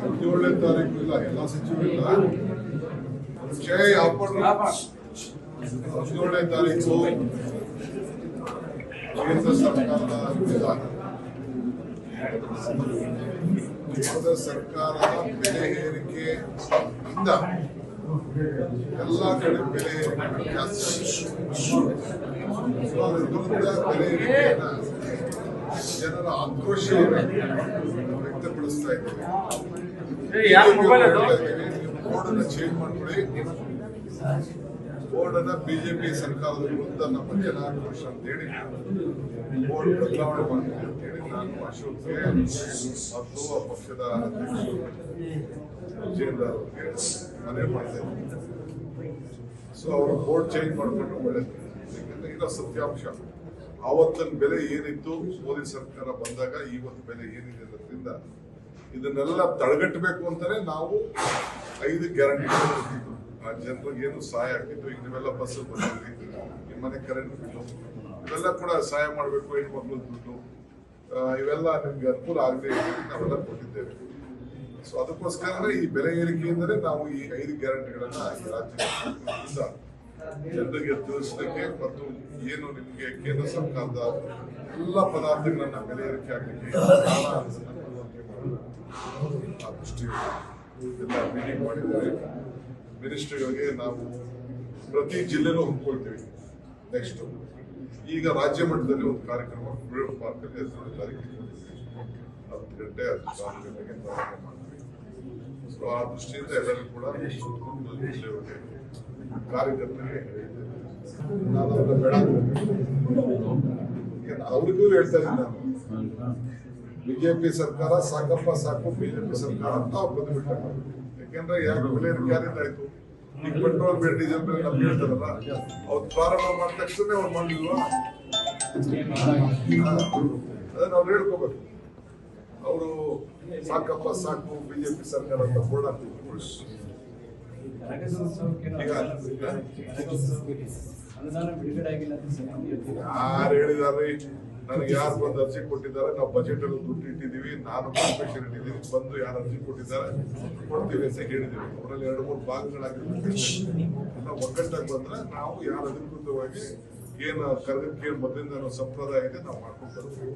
ಹದಿನೇಳನೇ ತಾರೀಕು ಇಲ್ಲ, ಎಲ್ಲ ಸಚಿವರು ಇಲ್ಲ ಜೈ ಅಪ್ಪಣ್ಣ ಹದಿನೇಳನೇ ತಾರೀಕು ಕೇಂದ್ರ ಸರ್ಕಾರದ ವಿಧಾನ ಕೇಂದ್ರ ಸರ್ಕಾರದ ಬೆಲೆ ಏರಿಕೆಯಿಂದ ಎಲ್ಲ ಕಡೆ ಬೆಲೆ ಏರಿಕೆ ಜಾಸ್ತಿ ಆಗಿದೆ. ಸೊ ಅದ್ರ ಬೆಲೆ ಜನರ ಆಕ್ರೋಶವನ್ನು ವ್ಯಕ್ತಪಡಿಸ್ತಾ ಬೋರ್ಡ್ ಚೇಂಜ್ ಮಾಡ್ಕೊಳ್ಳಿ. ಬೋರ್ಡ್ ಅನ್ನ ಬಿಜೆಪಿ ಸರ್ಕಾರದ ವಿರುದ್ಧ ನಮ್ಮ ಜನ ಆಕ್ರೋಶ ಅಂತ ಹೇಳಿ ಬೋರ್ಡ್ ಬದಲಾವಣೆ ಮಾಡ್ತೀವಿ ಅಂತ ಹೇಳಿ ನಾನು ಅಶೋಕ್ ಮತ್ತು ಆ ಪಕ್ಷದ ಅಧ್ಯಕ್ಷರು ವಿಜೇಂದ್ರ ಅವರಿಗೆ ಮನವಿ ಮಾಡ್ತಾ ಸೊ ಅವರು ಬೋರ್ಡ್ ಚೇಂಜ್ ಮಾಡ್ಕೊಂಡು ಯಾಕಂದ್ರೆ ಇರೋ ಸತ್ಯಾಂಶ ಆವತ್ತಿನ ಬೆಲೆ ಏನಿತ್ತು ಮೋದಿ ಸರ್ಕಾರ ಬಂದಾಗ ಇವತ್ತು ಬೆಲೆ ಏನಿದೆ ಅನ್ನೋದ್ರಿಂದ ಇದನ್ನೆಲ್ಲ ತಡೆಗಟ್ಟಬೇಕು ಅಂತಾನೆ ನಾವು ಐದು ಗ್ಯಾರಂಟಿ ಆ ಜನರಿಗೆ ಏನು ಸಹಾಯ ಆಗ್ತಿತ್ತು? ಈಗ ನೀವೆಲ್ಲ ಬಸ್ ಬಂದಿದ್ರಿ ನಿಮ್ಮ ಮನೆ ಕರೆಂಟ್ ಬಿಲ್ಲು ಇವೆಲ್ಲ ಕೂಡ ಸಹಾಯ ಮಾಡಬೇಕು, ಹೆಣ್ಮಕ್ಳು ದುಡ್ಡು. ಇವೆಲ್ಲ ನಿಮ್ಗೆ ಅನುಕೂಲ ಆಗದೆ ನಾವೆಲ್ಲ ಕೊಟ್ಟಿದ್ದೇವೆ. ಸೊ ಅದಕ್ಕೋಸ್ಕರನೇ ಈ ಬೆಲೆ ಏರಿಕೆಯಿಂದಲೇ ನಾವು ಈ ಐದು ಗ್ಯಾರಂಟಿಗಳನ್ನ ಈ ರಾಜ್ಯದಿಂದ ಜನರಿಗೆ ತಿಳಿಸಲಿಕ್ಕೆ ಮತ್ತು ಏನು ನಿಮಗೆ ಕೇಂದ್ರ ಸರ್ಕಾರದ ಎಲ್ಲ ಪದಾರ್ಥಗಳನ್ನ ಬೆಲೆ ಏರಿಕೆ ಆಗಲಿಕ್ಕೆ ಆ ಎಲ್ಲ ಮೀಟಿಂಗ್ ಮಾಡಿದ್ದಾರೆ ಮಿನಿಸ್ಟ್ರಿಗಳಿಗೆ ನಾವು ಪ್ರತಿ ಜಿಲ್ಲೆನೂ ಹೊಂದ್ಕೊಳ್ತೀವಿ. ನೆಕ್ಸ್ಟ್ ಈಗ ರಾಜ್ಯ ಮಟ್ಟದಲ್ಲಿ ಒಂದು ಕಾರ್ಯಕ್ರಮ ಫ್ರೀಡಮ್ ಪಾರ್ಕಲ್ಲಿ ಹದಿನೇಳು ತಾರೀಕಿಗೆ ಹತ್ತು ಗಂಟೆ ಕಾಲು ಗಂಟೆಗೆ ಪ್ರಾರಂಭ ಮಾಡ್ತೀವಿ. ಸೊ ಆ ದೃಷ್ಟಿಯಿಂದ ಎಲ್ಲರೂ ಕೂಡ ಜಿಲ್ಲೆಯವರಿಗೆ ಕಾರ್ಯಕರ್ತರಿಗೆ. ನಾನು ಅವ್ರನ್ನ ಬೇಡ ಅವ್ರಿಗೂ ಹೇಳ್ತಾ ಇದ್ದೀನಿ ನಾನು. ಬಿಜೆಪಿ ಸರ್ಕಾರ ಸಾಕಪ್ಪ ಸಾಕು, ಬಿಜೆಪಿ ಸರ್ಕಾರ ಅಂತ ಅವ್ರು ಬಂದ್ಬಿಟ್ಟ ಯಾಕೆಂದ್ರೆ ಯಾಕೆ ಬೆಲೆ ಏರಿಕೆ ಆಯ್ತು? ಈಗ ಪೆಟ್ರೋಲ್ ಬೆಲೆ ಡೀಸೆಲ್ ಬೆಲೆ ನಮ್ಗೆ ಹೇಳ್ತಾರಲ್ಲ, ಅವ್ರು ಪ್ರಾರಂಭ ಮಾಡಿದ ತಕ್ಷಣ ಅವ್ರು ಮಾಡಿಲ್ವಾ ಅದನ್ನ ಅವ್ರು ಹೇಳ್ಕೋಬೇಕು. ಅವರು ಸಾಕಪ್ಪ ಸಾಕು, ಬಿಜೆಪಿ ಸರ್ಕಾರ ಅಂತ ಬೋರ್ಡ್ ಯಾರು ನನಗೆ ಯಾರು ಬಂದು ಅರ್ಜಿ ಕೊಟ್ಟಿದ್ದಾರೆ? ನಾವು ಬಜೆಟ್ ಅಲ್ಲಿ ದುಡ್ಡು ಇಟ್ಟಿದ್ದೀವಿ. ನಾನು ಕಾರ್ಪೊರೇಷನ್ ಇಟ್ಟಿದ್ದೀನಿ. ಬಂದು ಯಾರು ಅರ್ಜಿ ಕೊಟ್ಟಿದ್ದಾರೆ? ಕೊಡ್ತೀವಿ ಅಂತ ಹೇಳಿದೀವಿ ಅವರಲ್ಲಿ ಎರಡು ಮೂರು ಭಾಗಗಳಾಗಿರ್ಬೇಕು. ಒಗ್ಗಟ್ಟಾಗಿ ಬಂದ್ರೆ ನಾವು ಯಾರು ಅಧಿಕೃತವಾಗಿ ಏನು ಕರ್ಗಕ್ಕೆ ಏನು ಮೊದಲಿಂದ ಸಂಪ್ರದಾಯ ಇದೆ, ನಾವು ಮಾಡ್ಕೊಂಡು ಬರ್ತೀವಿ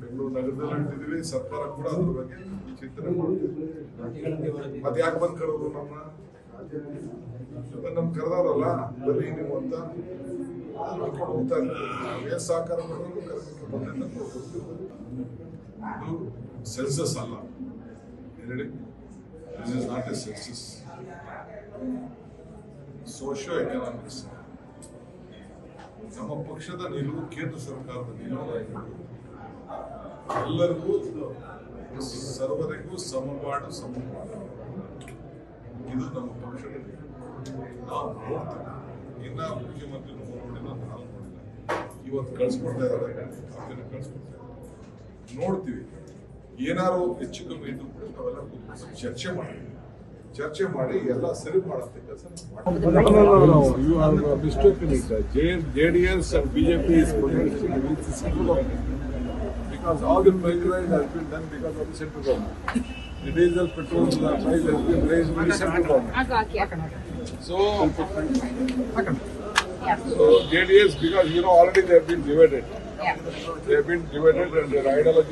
ಬೆಂಗಳೂರು ನಗರದಲ್ಲಿ ಇಟ್ಟಿದ್ದೀವಿ, ಸರ್ಕಾರ ಕೂಡ ಅದ್ರ ಬಗ್ಗೆ ಚಿಂತನೆ ಮಾಡ್ತೀವಿ ಮತ್ತೆ ಯಾಕೆ ಬಂದ್ ಕರೋದು ನಮ್ಮ ನಮ್ ಕರೆದವ್ರಲ್ಲ, ಬರೀ ನೀವು ಅಂತ ಮಾಡ್ಕೊಂಡು ಹೋಗ್ತಾ ಇದ್ದೀವಿ ಸಹಕಾರ ಮಾಡೋದು ಕರ್ಗಕ್ಕೆ ಮೊದಲಿಂದ ಇದು ಅಲ್ಲ. ಹೇಳಿ? This is not a census socio economics ನಮ್ಮ ಪಕ್ಷದ ನಿಲುವು ಕೇಂದ್ರ ಸರ್ಕಾರದ ನಿಲುವು ಎಲ್ಲರಿಗೂ ಸರ್ವರಿಗೂ ಸಮಪಾಡು ಸಮಪಾಡು. ಇದು ನಮ್ಮ ಪಕ್ಷದ. ನಾವು ನೋಡ್ತೀವಿ. ಇನ್ನ ಮುಖ್ಯಮಂತ್ರಿ ನೋಡಿಲ್ಲ ನಾನು ನೋಡಿಲ್ಲ. ಇವತ್ತು ಕಳ್ಸ್ಕೊಡ್ತಾ ಇದ್ದಾರೆ ಕಾಫಿನ ಕಳ್ಸ್ಕೊಡ್ತಾ ನೋಡ್ತೀವಿ. ಏನಾರು ಹೆಚ್ಚು ಕಮ್ಮಿ ಇದ್ದು ಕೂಡ ನಾವೆಲ್ಲ ಚರ್ಚೆ ಮಾಡ್ತೀವಿ. ಚರ್ಚೆ ಮಾಡಿ ಎಲ್ಲ ಸರಿ ಮಾಡಿಸ್ತೀವಿ ಚಸನ ಮಾಡೋದು ಡಿಸ್ಟ್ರಿಕ್ಟ್ ನೀಟ್ ಬಿಜೆಪಿ ಇಸ್ ಕೊಡಿಂಗ್ civil ಆಲ್ಗನ್ migration has no they divided they divided and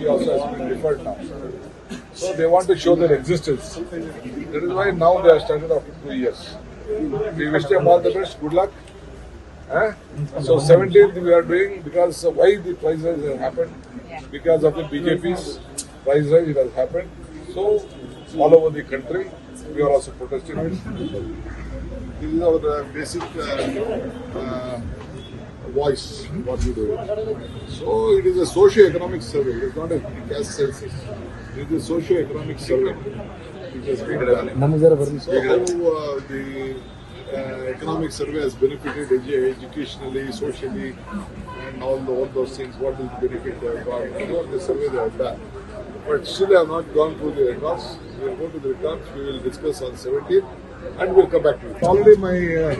also been So they want to show their existence. That is why now they have started after two years. We wish them all the best. Good luck. Eh? So 17th we are doing because why the price rise has happened? Because of the BJP's price rise it has happened. So all over the country we are also protesting. This is our uh, basic uh, uh, voice, what we do. So it is a socio-economic survey, it is not a caste census. It is a socio-economic survey. It has been done. So how uh, the uh, economic survey has benefited edu- educationally, socially, and all, the, all those things, what is the benefit they have got, you the survey they have done. But still I have not gone through the returns. We will go to the returns, we will discuss on 17th and we'll come back to you. Already my uh,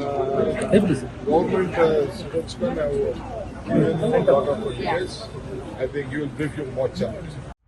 uh, government uh, spokesman have uh, given a lot of details. I think he will brief you much on it.